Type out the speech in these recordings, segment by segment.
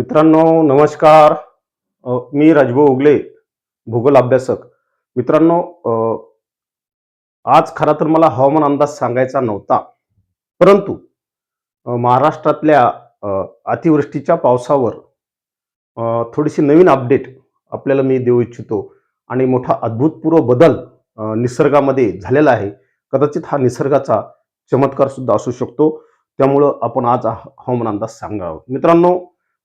मित्रांनो नमस्कार. मी राजभाऊ उगले भूगोल अभ्यासक. मित्रांनो आज खरा तर मला हवामान अंदाज सांगायचा नव्हता. परंतु महाराष्ट्रातल्या अतिवृष्टीच्या पावसावर थोडीशी नवीन अपडेट आपल्याला मी देऊ इच्छितो. आणि मोठा अद्भुतपूर्व बदल निसर्गामध्ये झालेला आहे. कदाचित हा निसर्गाचा चमत्कार सुद्धा असू शकतो. त्यामुळं आपण आज हवामान अंदाज सांगावा मित्रांनो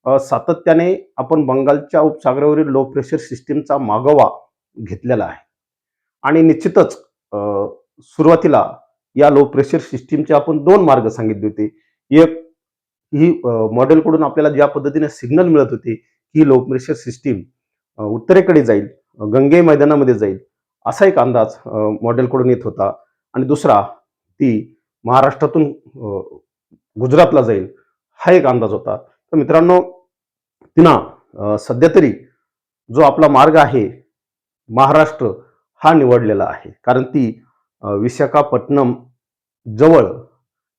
सातत्याने आपण बंगालच्या उपसागरावरील लो प्रेशर सिस्टीमचा मागोवा घेतलेला आहे. आणि निश्चितच सुरुवातीला या लो प्रेशर सिस्टीमचे आपण दोन मार्ग सांगितले होते. एक ही मॉडेलकडून आपल्याला ज्या पद्धतीने सिग्नल मिळत होते ही लो प्रेशर सिस्टीम उत्तरेकडे जाईल गंगे मैदानामध्ये जाईल असा एक अंदाज मॉडेलकडून येत होता. आणि दुसरा ती महाराष्ट्रातून गुजरातला जाईल हा एक अंदाज होता. तर मित्रांनो तिनं सध्या तरी जो आपला मार्ग आहे महाराष्ट्र हा निवडलेला आहे. कारण ती विशाखापट्टणम जवळ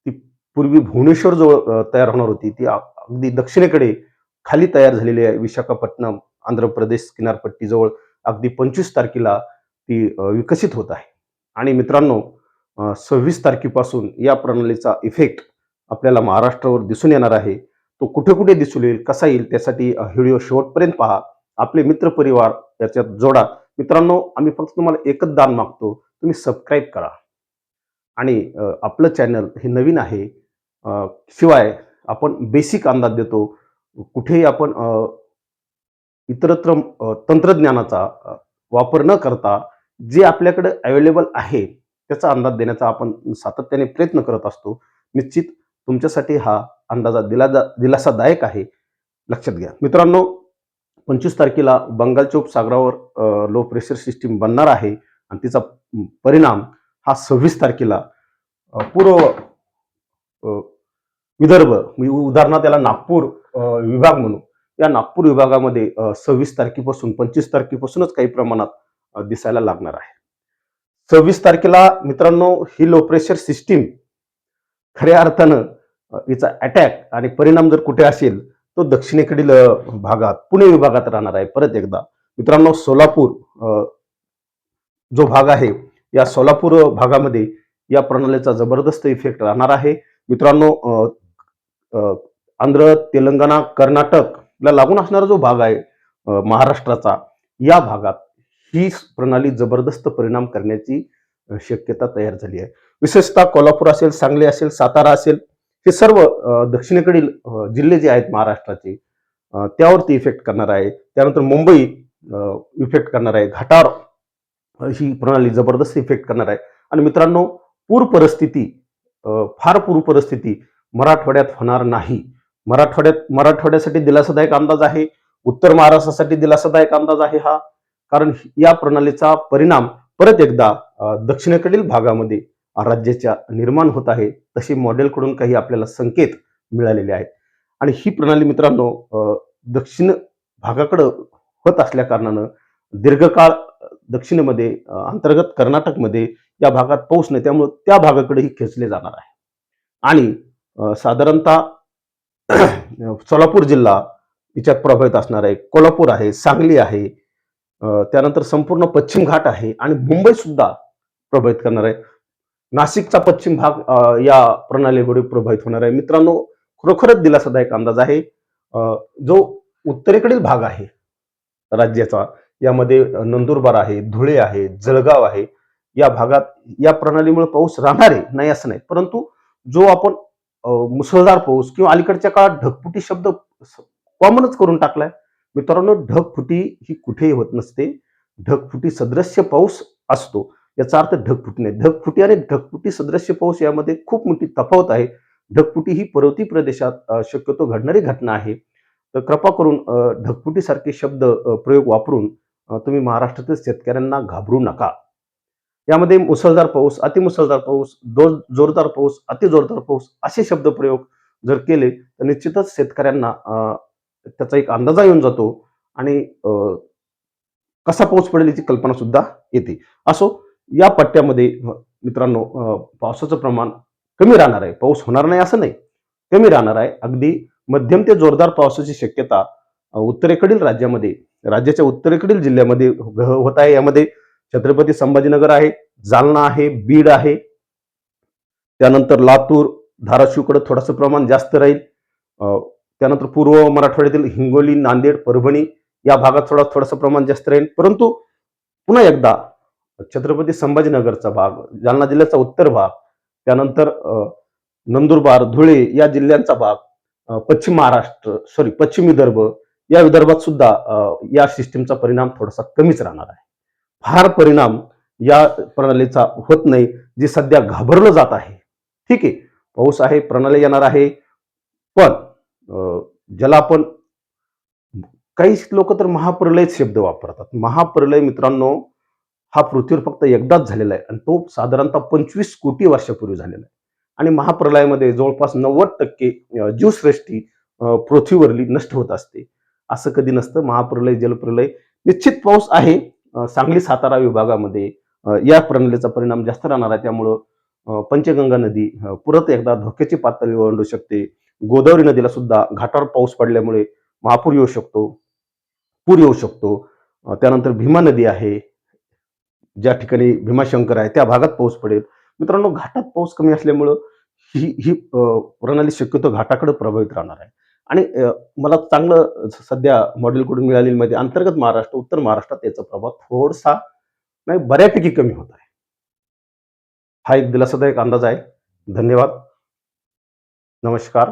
ती पूर्वी भुवनेश्वर जवळ तयार होणार होती. ती अगदी दक्षिणेकडे खाली तयार झालेली आहे विशाखापट्टणम आंध्र प्रदेश किनारपट्टीजवळ अगदी पंचवीस तारखेला ती विकसित होत आहे. आणि मित्रांनो सव्वीस तारखेपासून या प्रणालीचा इफेक्ट आपल्याला महाराष्ट्रावर दिसून येणार आहे. तो कुठे कुठे दिसून येईल कसा येईल त्यासाठी व्हिडिओ शेवटपर्यंत पहा. आपले मित्र परिवार याच्यात जोडा. मित्रांनो आम्ही फक्त तुम्हाला एकच दान मागतो तुम्ही सबस्क्राईब करा. आणि आपलं चॅनल हे नवीन आहे शिवाय आपण बेसिक अंदाज देतो. कुठेही आपण इतरत्र तंत्रज्ञानाचा वापर न करता जे आपल्याकडे अवेलेबल आहे त्याचा अंदाज देण्याचा आपण सातत्याने प्रयत्न करत असतो. निश्चित तुमच्यासाठी हा अंदाजा दिला दिलासादायक आहे. लक्षात घ्या. मित्रांनो पंचवीस तारखेला बंगालच्या उपसागरावर लो प्रेशर सिस्टीम बनणार आहे आणि तिचा परिणाम हा सव्वीस तारखेला पूर्व विदर्भ म्हणजे उदाहरणार्थ त्याला नागपूर विभाग म्हणू. या नागपूर विभागामध्ये सव्वीस तारखेपासून पंचवीस तारखेपासूनच काही प्रमाणात दिसायला लागणार आहे. सव्वीस तारखेला मित्रांनो ही लो प्रेशर सिस्टीम खऱ्या अर्थानं हिचा अटॅक आणि परिणाम जर कुठे असेल तो दक्षिणेकडील भागात पुणे विभागात राहणार आहे. परत एकदा मित्रांनो सोलापूर जो भाग आहे या सोलापूर भागामध्ये या प्रणालीचा जबरदस्त इफेक्ट राहणार आहे. मित्रांनो आंध्र तेलंगणा कर्नाटकला लागून असणारा जो भाग आहे महाराष्ट्राचा या भागात ही प्रणाली जबरदस्त परिणाम करण्याची शक्यता तयार झाली आहे. विशेषतः कोल्हापूर असेल सांगली असेल सातारा असेल हे सर्व दक्षिणेकडील जिल्हे जे आहेत महाराष्ट्राचे त्यावरती इफेक्ट करणार आहे. त्यानंतर मुंबई इफेक्ट करणार आहे. घाटावर ही प्रणाली जबरदस्त इफेक्ट करणार आहे. आणि मित्रांनो पूर परिस्थिती फार पूर परिस्थिती मराठवाड्यात होणार नाही. मराठवाड्यात मराठवाड्यासाठी दिलासादायक अंदाज आहे. उत्तर महाराष्ट्रासाठी दिलासादायक अंदाज आहे हा. कारण या प्रणालीचा परिणाम परत एकदा दक्षिणेकडील भागामध्ये राज्याच्या निर्माण होत आहे तसे मॉडेलकडून काही आपल्याला संकेत मिळालेले आहेत. आणि ही प्रणाली मित्रांनो दक्षिण भागाकडं होत असल्या कारणानं दीर्घकाळ दक्षिणेमध्ये अंतर्गत कर्नाटकमध्ये या भागात पाऊस नाही त्यामुळे त्या भागाकडेही खेचले जाणार आहे. आणि साधारणतः सोलापूर जिल्हा तिच्यात प्रभावित असणार आहे कोल्हापूर आहे सांगली आहे त्यानंतर संपूर्ण पश्चिम घाट आहे आणि मुंबई सुद्धा प्रभावित करणार आहे. नाशिकचा पश्चिम भाग या प्रणालीमुळे प्रभावित होणार आहे. मित्रांनो खरोखरच दिलासादायक अंदाज आहे. जो उत्तरेकडील भाग आहे राज्याचा यामध्ये नंदुरबार आहे धुळे आहे जळगाव आहे. या भागात या प्रणालीमुळे पाऊस राहणार आहे? नाही असं नाही. परंतु जो आपण मुसळधार पाऊस किंवा अलीकडच्या काळात ढगफुटी शब्द कॉमनच करून टाकलाय. मित्रांनो ढगफुटी ही कुठेही होत नसते. ढगफुटी सदृश्य पाऊस असतो. याचा अर्थ ढगफुटी नाही. ढगफुटी आणि ढगफुटी सदृश्य पाऊस यामध्ये खूप मोठी तफावत आहे. ढगफुटी ही पर्वती प्रदेशात शक्यतो घडणारी घटना आहे. तर कृपा करून अ, ढगफुटीसारखे शब्द प्रयोग वापरून तुम्ही महाराष्ट्रातील शेतकऱ्यांना घाबरू नका. यामध्ये मुसळधार पाऊस अतिमुसळधार पाऊस जोरदार पाऊस अतिजोरदार पाऊस असे शब्द प्रयोग जर केले तर निश्चितच शेतकऱ्यांना त्याचा एक अंदाजा येऊन जातो आणि कसा पाऊस पडेल याची कल्पना सुद्धा येते. असो या पट्ट्यामध्ये मित्रांनो पावसाचं प्रमाण कमी राहणार आहे. पाऊस होणार नाही असं नाही. कमी राहणार आहे. अगदी मध्यम ते जोरदार पावसाची शक्यता उत्तरेकडील राज्यामध्ये राज्याच्या उत्तरेकडील जिल्ह्यामध्ये होत आहे. यामध्ये छत्रपती संभाजीनगर आहे जालना आहे बीड आहे. त्यानंतर लातूर धाराशिवकडे थोडंसं प्रमाण जास्त राहील. त्यानंतर पूर्व मराठवाड्यातील हिंगोली नांदेड परभणी या भागात थोडा थोडंसं प्रमाण जास्त राहील. परंतु पुन्हा एकदा छत्रपती संभाजीनगरचा भाग जालना जिल्ह्याचा उत्तर भाग त्यानंतर नंदुरबार धुळे या जिल्ह्यांचा भाग पश्चिम महाराष्ट्र सॉरी पश्चिम विदर्भ या विदर्भात सुद्धा या सिस्टीमचा परिणाम थोडासा कमीच राहणार आहे. फार परिणाम या प्रणालीचा होत नाही जी सध्या घाबरलं जात आहे. ठीक आहे पाऊस आहे प्रणाली येणार आहे पण ज्याला आपण काही लोक तर महाप्रलयच शब्द वापरतात. महाप्रलय मित्रांनो हा पृथ्वीवर फक्त एकदाच झालेला आहे. आणि तो साधारणतः पंचवीस कोटी वर्षापूर्वी झालेला आहे. आणि महाप्रलयामध्ये जवळपास नव्वद टक्के जीवसृष्टी पृथ्वीवरली नष्ट होत असते. असं कधी नसतं. महाप्रलय जलप्रलय निश्चित पाऊस आहे. सांगली सातारा विभागामध्ये या प्रणालीचा परिणाम जास्त राहणार आहे. त्यामुळं पंचगंगा नदी पुरत परत एकदा धोक्याची पातळी ओलांडू शकते. गोदावरी नदीला सुद्धा घाटावर पाऊस पडल्यामुळे महापूर येऊ शकतो पूर येऊ शकतो. त्यानंतर भीमा नदी आहे. ज्या ठिकाणी भीमाशंकर आहे त्या भागात पाऊस पडेल. मित्रांनो घाटात पाऊस कमी असल्यामुळं ही ही प्रणाली शक्यतो घाटाकडे प्रभावित राहणार आहे. आणि मला चांगलं सध्या मॉडेलकडून मिळालेली माहिती अंतर्गत महाराष्ट्र उत्तर महाराष्ट्रात याचा प्रभाव थोडासा नाही बऱ्यापैकी कमी होत आहे. हा एक दिलासादायक अंदाज आहे. धन्यवाद. नमस्कार.